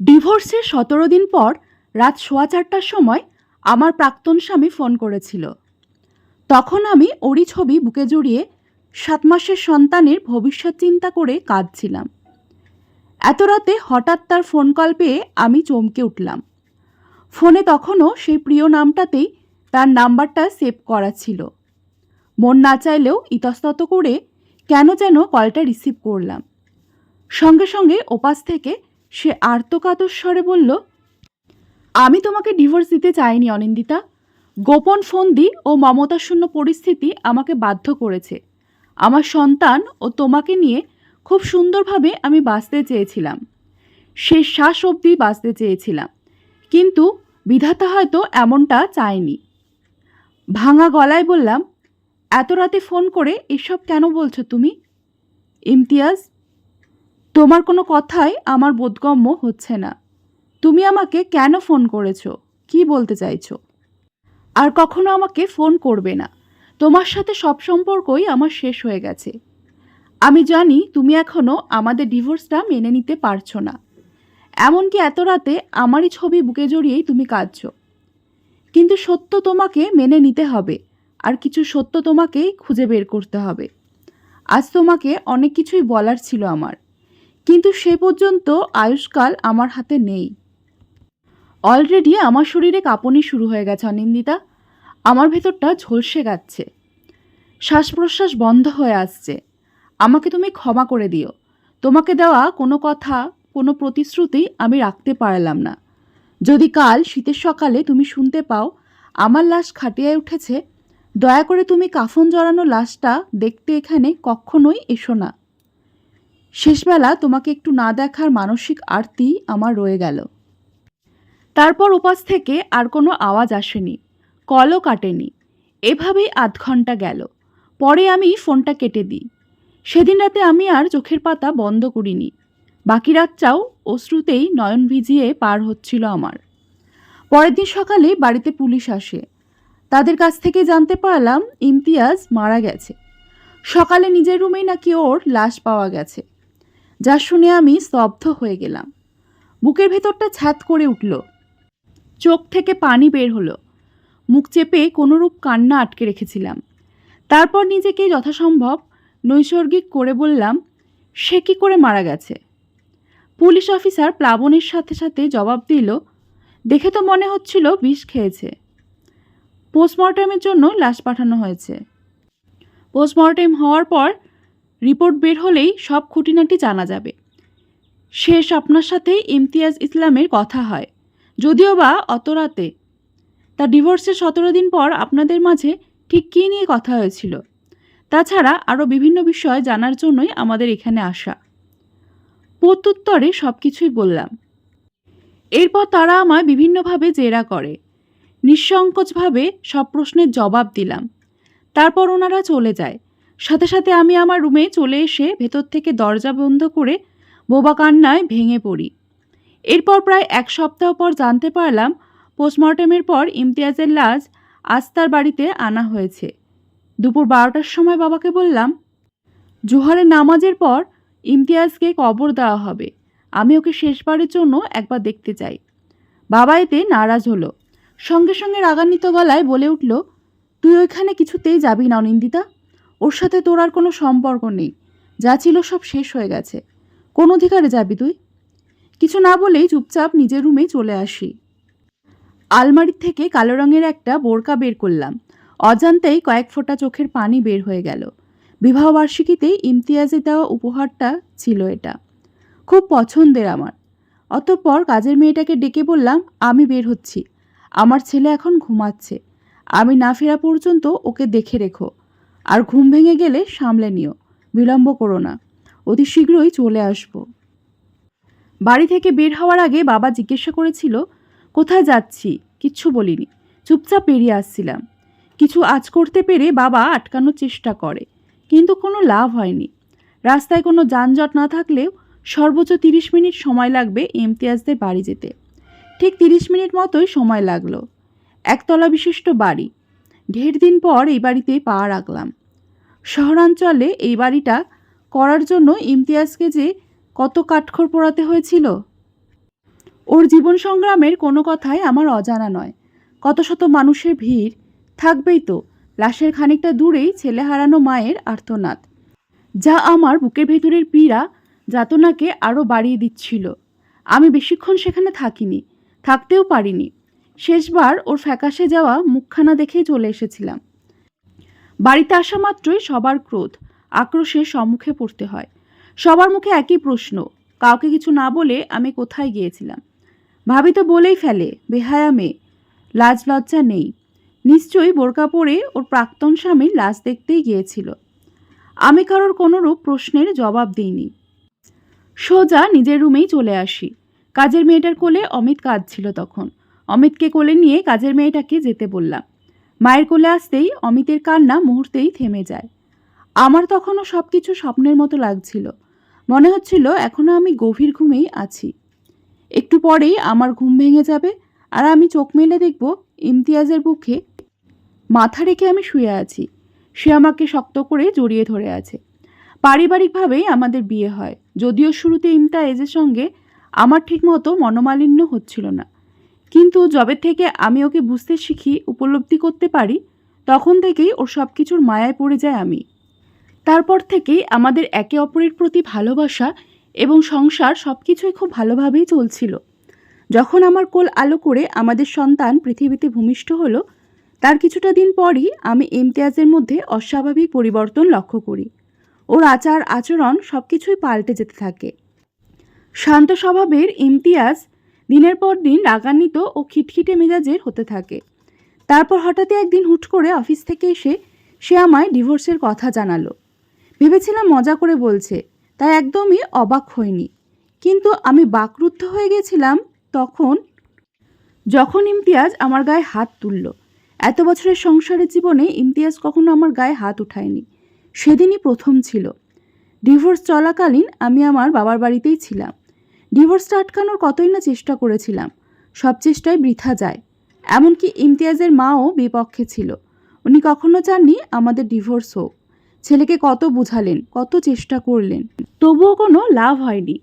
ডিভোর্সের সতেরো দিন পর রাত সোয়া চারটার সময় আমার প্রাক্তন স্বামী ফোন করেছিল। তখন আমি ওরই ছবি বুকে জড়িয়ে সাত মাসের সন্তানের ভবিষ্যৎ চিন্তা করে কাঁদছিলাম। এত রাতে হঠাৎ তার ফোন কল পেয়ে আমি চমকে উঠলাম। ফোনে তখনও সেই প্রিয় নামটাতেই তার নাম্বারটা সেভ করা ছিল। মন না চাইলেও ইতস্তত করে কেন যেন কলটা রিসিভ করলাম। সঙ্গে সঙ্গে ওপাশ থেকে সে আর্তকাতর স্বরে বলল, আমি তোমাকে ডিভোর্স দিতে চাইনি, অনিন্দিতা। গোপন ফন্দি ও মমতাশূন্য পরিস্থিতি আমাকে বাধ্য করেছে। আমার সন্তান ও তোমাকে নিয়ে খুব সুন্দরভাবে আমি বাঁচতে চেয়েছিলাম। সে শ্বাস অবধি বাঁচতে চেয়েছিলাম। কিন্তু বিধাতা হয়তো এমনটা চায়নি। ভাঙা গলায় বললাম, এত রাতে ফোন করে এসব কেন বলছো তুমি? ইমতিয়াজ তোমার কোনো কথাই আমার বোধগম্য হচ্ছে না। তুমি আমাকে কেন ফোন করেছ? কি বলতে চাইছো? আর কখনো আমাকে ফোন করবে না। তোমার সাথে সব সম্পর্কই আমার শেষ হয়ে গেছে। আমি জানি তুমি এখনও আমাদের ডিভোর্সটা মেনে নিতে পারছ না। এমনকি এত রাতে আমারই ছবি বুকে জড়িয়েই তুমি কাঁদছ। কিন্তু সত্য তোমাকে মেনে নিতে হবে। আর কিছু সত্য তোমাকেই খুঁজে বের করতে হবে। আজ তোমাকে অনেক কিছুই বলার ছিল আমার। কিন্তু সে পর্যন্ত আয়ুষ্কাল আমার হাতে নেই। অলরেডি আমার শরীরে কাঁপুনি শুরু হয়ে গেছে, অনিন্দিতা। আমার ভেতরটা ঝলসে যাচ্ছে শ্বাস প্রশ্বাস বন্ধ হয়ে আসছে। আমাকে তুমি ক্ষমা করে দিও। তোমাকে দেওয়া কোনো কথা, কোনো প্রতিশ্রুতি আমি রাখতে পারলাম না। যদি কাল শীতের সকালে তুমি শুনতে পাও, আমার লাশ খাটিয়ায় উঠেছে, দয়া করে তুমি কাফন জড়ানো লাশটা দেখতে এখানে কখনোই এসো না। শেষবেলা তোমাকে একটু না দেখার মানসিক আরতি আমার রয়ে গেল। তারপর উপাস থেকে আর কোনো আওয়াজ আসেনি, কলও কাটেনি। এভাবেই আধ ঘণ্টা গেল। পরে আমি ফোনটা কেটে দিই। সেদিন রাতে আমি আর চোখের পাতা বন্ধ করিনি। বাকি রাতটাও অশ্রুতেই নয়ন ভিজিয়ে পার হচ্ছিল আমার। পরের দিন সকালে বাড়িতে পুলিশ আসে। তাদের কাছ থেকে জানতে পারলাম ইমতিয়াজ মারা গেছে। সকালে নিজের রুমেই নাকি ওর লাশ পাওয়া গেছে। যা শুনে আমি স্তব্ধ হয়ে গেলাম। বুকের ভেতরটা ছ্যাত করে উঠল। চোখ থেকে পানি বের হলো। মুখ চেপে কোনোরূপ কান্না আটকে রেখেছিলাম। তারপর নিজেকে যথাসম্ভব নৈসর্গিক করে বললাম, সে কি করে মারা গেছে? পুলিশ অফিসার প্লাবনের সাথে সাথে জবাব দিল, দেখে তো মনে হচ্ছিল বিষ খেয়েছে। পোস্টমর্টমের জন্য লাশ পাঠানো হয়েছে। পোস্টমর্টেম হওয়ার পর রিপোর্ট বের হলেই সব খুঁটিনাটি জানা যাবে। শেষ আপনার সাথে ইমতিয়াজ ইসলামের কথা হয়। যদিও বা অত রাতে। তার ডিভোর্সের সতেরো দিন পর আপনাদের মাঝে ঠিক কী নিয়ে কথা হয়েছিল? তাছাড়া আরও বিভিন্ন বিষয় জানার জন্যই আমাদের এখানে আসা। প্রত্যুত্তরে সব কিছুই বললাম। এরপর তারা আমায় বিভিন্নভাবে জেরা করে। নিঃসংকোচভাবে সব প্রশ্নের জবাব দিলাম। তারপর ওনারা চলে যায়। সাথে সাথে আমি আমার রুমে চলে এসে ভেতর থেকে দরজা বন্ধ করে বোবা কান্নায় ভেঙে পড়ি। এরপর প্রায় এক সপ্তাহ পর জানতে পারলাম, পোস্টমর্টেমের পর ইমতিয়াজের লাশ আজ তার বাড়িতে আনা হয়েছে। দুপুর বারোটার সময় বাবাকে বললাম, জোহরের নামাজের পর ইমতিয়াজকে কবর দেওয়া হবে। আমি ওকে শেষবারের জন্য একবার দেখতে চাই। বাবা এতে নারাজ হলো। সঙ্গে সঙ্গে রাগান্বিত গলায় বলে উঠল, তুই ওইখানে কিছুতেই যাবি না অনিন্দিতা। ওর সাথে তোর আর কোনো সম্পর্ক নেই। যা ছিল সব শেষ হয়ে গেছে। কোন অধিকারে যাবি তুই? কিছু না বলেই চুপচাপ নিজের রুমে চলে আসি। আলমারির থেকে কালো রঙের একটা বোরকা বের করলাম। অজান্তেই কয়েক ফোঁটা চোখের পানি বের হয়ে গেল। বিবাহবার্ষিকীতে ইমতিয়াজে দেওয়া উপহারটা ছিল এটা। খুব পছন্দের আমার। অতঃপর কাজের মেয়েটাকে ডেকে বললাম, আমি বের হচ্ছি। আমার ছেলে এখন ঘুমাচ্ছে। আমি না ফেরা পর্যন্ত ওকে দেখে রেখো। আর ঘুম ভেঙে গেলে সামলে নিও। বিলম্ব করো না। অতি শীঘ্রই চলে আসব। বাড়ি থেকে বের হওয়ার আগে বাবা জিজ্ঞাসা করেছিল, কোথায় যাচ্ছি? কিচ্ছু বলিনি। চুপচাপ বেরিয়ে আসছিলাম। কিছু আজ করতে পেরে বাবা আটকানোর চেষ্টা করে, কিন্তু কোনো লাভ হয়নি। রাস্তায় কোনো যানজট না থাকলেও সর্বোচ্চ তিরিশ মিনিট সময় লাগবে ইমতিয়াজদের বাড়ি যেতে। ঠিক তিরিশ মিনিট মতোই সময় লাগল। একতলা বিশিষ্ট বাড়ি। ঢের দিন পর এই বাড়িতে পা রাখলাম। শহরাঞ্চলে এই বাড়িটা করার জন্য ইমতিয়াজকে যে কত কাঠখড় পোড়াতে হয়েছিল? ওর জীবন সংগ্রামের কোনো কথাই আমার অজানা নয়। কত শত মানুষের ভিড় থাকবেই তো, লাশের খানিকটা দূরেই ছেলে হারানো মায়ের আর্তনাদ। যা আমার বুকের ভেতরের পীড়া যাতনাকে আরও বাড়িয়ে দিচ্ছিল। আমি বেশিক্ষণ সেখানে থাকিনি, থাকতেও পারিনি। শেষবার ওর ফ্যাকাশে যাওয়া মুখখানা দেখেই চলে এসেছিলাম। বাড়িতে আসা মাত্রই সবার ক্রোধ, আক্রোশের সম্মুখে পড়তে হয়। সবার মুখে একই প্রশ্ন, কাউকে কিছু না বলে আমি কোথায় গিয়েছিলাম? ভাবি তো বলেই ফেলে, বেহায়া মেয়ে, লাজ লজ্জা নেই। নিশ্চয়ই বোরকা পরে ওর প্রাক্তন স্বামী লাশ দেখতেই গিয়েছিল। আমি কারোর কোনোরূপ প্রশ্নের জবাব দিইনি। সোজা নিজের রুমেই চলে আসি। কাজের মেয়েটার কোলে অমিত কাঁদছিল তখন। অমিতকে কোলে নিয়ে কাজের মেয়েটাকে যেতে বললাম। মায়ের কোলে আসতেই অমিতের কান্না মুহূর্তেই থেমে যায়। আমার তখনও সব কিছু স্বপ্নের মতো লাগছিল। মনে হচ্ছিল এখনও আমি গভীর ঘুমেই আছি। একটু পরেই আমার ঘুম ভেঙে যাবে আর আমি চোখ মেলে দেখব ইমতিয়াজের বুকে মাথা রেখে আমি শুয়ে আছি। সে আমাকে শক্ত করে জড়িয়ে ধরে আছে। পারিবারিকভাবেই আমাদের বিয়ে হয়। যদিও শুরুতে ইমতাজের সঙ্গে আমার ঠিকমতো মনোমালিন্য হচ্ছিল না। কিন্তু জবের থেকে আমি ওকে বুঝতে শিখি, উপলব্ধি করতে পারি, তখন থেকেই ওর সব কিছুর মায়ায় পড়ে যায় আমি। তারপর থেকেই আমাদের একে অপরের প্রতি ভালোবাসা এবং সংসার সব কিছুই খুব ভালোভাবেই চলছিল। যখন আমার কোল আলো করে আমাদের সন্তান পৃথিবীতে ভূমিষ্ঠ হলো, তার কিছুটা দিন পরই আমি ইমতিয়াজের মধ্যে অস্বাভাবিক পরিবর্তন লক্ষ্য করি। ওর আচার আচরণ সব কিছুই পাল্টে যেতে থাকে। শান্ত স্বভাবের ইমতিয়াজ দিনের পর দিন রাগান্বিত ও খিটখিটে মেজাজের হতে থাকে। তারপর হঠাৎই একদিন হুট করে অফিস থেকে এসে সে আমায় ডিভোর্সের কথা জানালো। ভেবেছিলাম মজা করে বলছে, তাই একদমই অবাক হইনি। কিন্তু আমি বাকরুদ্ধ হয়ে গেছিলাম তখন যখন ইমতিয়াজ আমার গায়ে হাত তুলল। এত বছরের সংসারের জীবনে ইমতিয়াজ কখনো আমার গায়ে হাত উঠায়নি। সেদিনই প্রথম ছিল। ডিভোর্স চলাকালীন আমি আমার বাবার বাড়িতেই ছিলাম। ডিভোর্সটা আটকানোর কতই না চেষ্টা করেছিলাম। সব চেষ্টায় বৃথা যায়। এমনকি ইমতিয়াজের মাও বিপক্ষে ছিল। উনি কখনো চাননি আমাদের ডিভোর্স হোক। ছেলেকে কত বুঝালেন, কত চেষ্টা করলেন। তবুও কোনো লাভ হয়নি।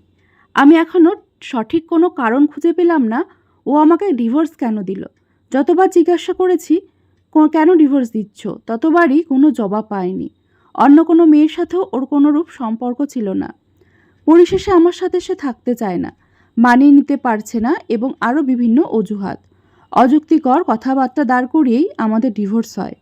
আমি এখনও সঠিক কোনো কারণ খুঁজে পেলাম না। ও আমাকে ডিভোর্স কেন দিল? যতবার জিজ্ঞাসা করেছি কেন ডিভোর্স দিচ্ছ? ততবারই কোনো জবাব পায়নি। অন্য কোনো মেয়ের সাথেও ওর কোনো রূপ সম্পর্ক ছিল না। পরিশেষে আমার সাথে সে থাকতে চায় না, মানিয়ে নিতে পারছে না এবং আরও বিভিন্ন অজুহাত। অযুক্তিকর কথাবার্তা দাঁড় করিয়েই আমাদের ডিভোর্স হয়।